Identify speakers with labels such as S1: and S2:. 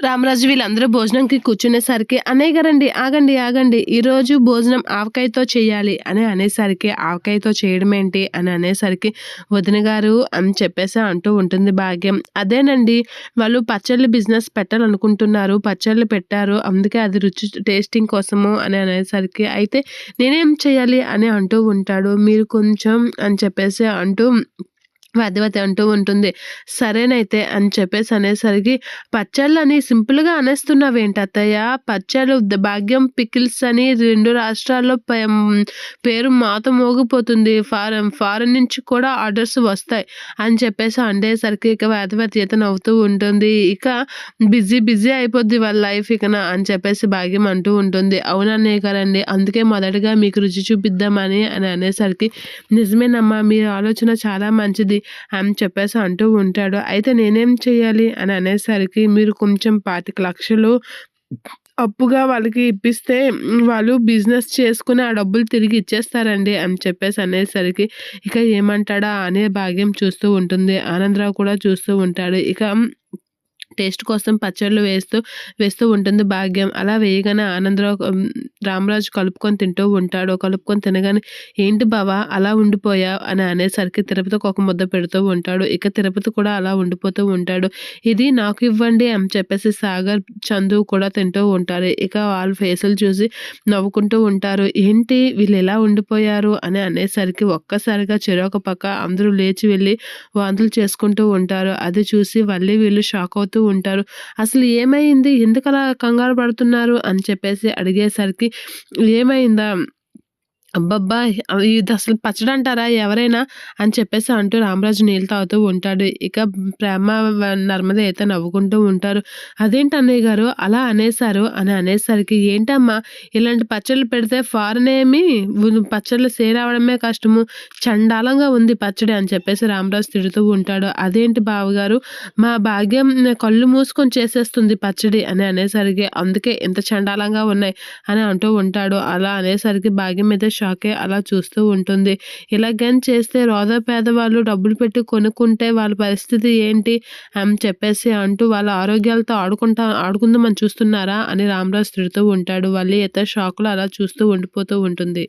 S1: రామరాజు వీళ్ళందరూ భోజనంకి కూర్చునేసరికి అనే గారండి ఆగండి ఆగండి ఈరోజు భోజనం ఆవకాయతో చేయాలి అని అనేసరికి ఆవకాయతో చేయడం ఏంటి అని అనేసరికి వదిన గారు అని చెప్పేసి అంటూ ఉంటుంది భాగ్యం. అదేనండి వాళ్ళు పచ్చళ్ళు బిజినెస్ పెట్టాలనుకుంటున్నారు పచ్చళ్ళు పెట్టారు అందుకే అది రుచి టేస్టింగ్ కోసము అని అనేసరికి అయితే నేనేం చేయాలి? అని అంటూ ఉంటాడు. మీరు కొంచెం అని చెప్పేసి అంటూ వదివతి అంటూ ఉంటుంది. సరేనైతే అని చెప్పేసి అనేసరికి పచ్చళ్ళు అని సింపుల్గా అనేస్తున్నావేంటి అత్తయ్య? పచ్చళ్ళు భాగ్యం పికిల్స్ అని రెండు రాష్ట్రాల్లో పే- పేరు మాత మోగిపోతుంది. ఫారెన్ ఫారెన్ నుంచి కూడా ఆర్డర్స్ వస్తాయి అని చెప్పేసి అండేసరికి ఇక వేదవతి అయితే నవ్వుతూ ఉంటుంది. ఇక బిజీ బిజీ అయిపోద్ది వాళ్ళ లైఫ్ ఇకన అని చెప్పేసి భాగ్యం అంటూ ఉంటుంది. అవునన్నే కదండి అందుకే మొదటగా మీకు రుచి చూపిద్దామని అని అనేసరికి నిజమేనమ్మా మీ ఆలోచన చాలా మంచిది. అని చెప్పేసి అంటూ ఉంటాడు. అయితే నేనేం చేయాలి? అని అనేసరికి మీరు కొంచెం పాతిక లక్షలు అప్పుగా వాళ్ళకి ఇప్పిస్తే వాళ్ళు బిజినెస్ చేసుకుని ఆ డబ్బులు తిరిగి ఇచ్చేస్తారండి అని చెప్పేసి అనేసరికి ఇక ఏమంటాడా అనే భాగ్యం చూస్తూ ఉంటుంది. ఆనందరావు కూడా చూస్తూ ఉంటాడు. ఇక టేస్ట్ కోసం పచ్చళ్ళు వేస్తూ వేస్తూ ఉంటుంది భాగ్యం. అలా వేయగానే ఆనందరావు రామరాజు కలుపుకొని తింటూ ఉంటాడు. కలుపుకొని తినగానే ఏంటి బావా అలా ఉండిపోయా? అని అనేసరికి తిరుపతికి ఒక ముద్ద పెడుతూ ఉంటాడు. ఇక తిరుపతి కూడా అలా ఉండిపోతూ ఉంటాడు. ఇది నాకు ఇవ్వండి అని చెప్పేసి సాగర్ చందు కూడా తింటూ ఉంటారు. ఇక వాళ్ళ ఫేసులు చూసి నవ్వుకుంటూ ఉంటారు. ఏంటి వీళ్ళు ఎలా ఉండిపోయారు? అని అనేసరికి ఒక్కసారిగా చెరొక పక్క అందరూ లేచి వెళ్ళి వాంతులు చేసుకుంటూ ఉంటారు. అది చూసి మళ్ళీ వీళ్ళు షాక్ అవుతూ ఉంటారు. అసలు ఏమైంది? ఎందుకు అలా కంగారు పడుతున్నారు? అని చెప్పేసి అడిగేసరికి ఏమైందా? అబ్బబ్బా! ఇది అసలు పచ్చడి అంటారా ఎవరైనా? అని చెప్పేసి అంటూ రామరాజు నీళ్ళు తాగుతూ ఉంటాడు. ఇక ప్రేమ నర్మద అయితే నవ్వుకుంటూ ఉంటారు. అదేంటి అన్నయ్య గారు అలా అనేశారు అని అనేసరికి ఏంటమ్మా ఇలాంటి పచ్చళ్ళు పెడితే ఫారెన్ ఏమి పచ్చళ్ళు సేరావడమే కష్టము. చండాలంగా ఉంది పచ్చడి అని చెప్పేసి రామరాజు తిడుతూ ఉంటాడు. అదేంటి బావగారు మా భాగ్యం కళ్ళు మూసుకొని చేసేస్తుంది పచ్చడి అని అనేసరికి అందుకే ఇంత చండాలంగా ఉన్నాయి అని అంటూ ఉంటాడు. అలా అనేసరికి భాగ్యం అయితే షాకే అలా చూస్తూ ఉంటుంది. ఇలాగని చేస్తే రోదా పేదవాళ్ళు డబ్బులు పెట్టి కొనుక్కుంటే వాళ్ళ పరిస్థితి ఏంటి? అని చెప్పేసి అంటూ వాళ్ళ ఆరోగ్యాలతో ఆడుకుంటా ఆడుకుందామని చూస్తున్నారా? అని రామరాజు తిడుతూ ఉంటాడు. వాళ్ళు ఇతర షాక్‌లో అలా చూస్తూ ఉండిపోతూ ఉంటుంది.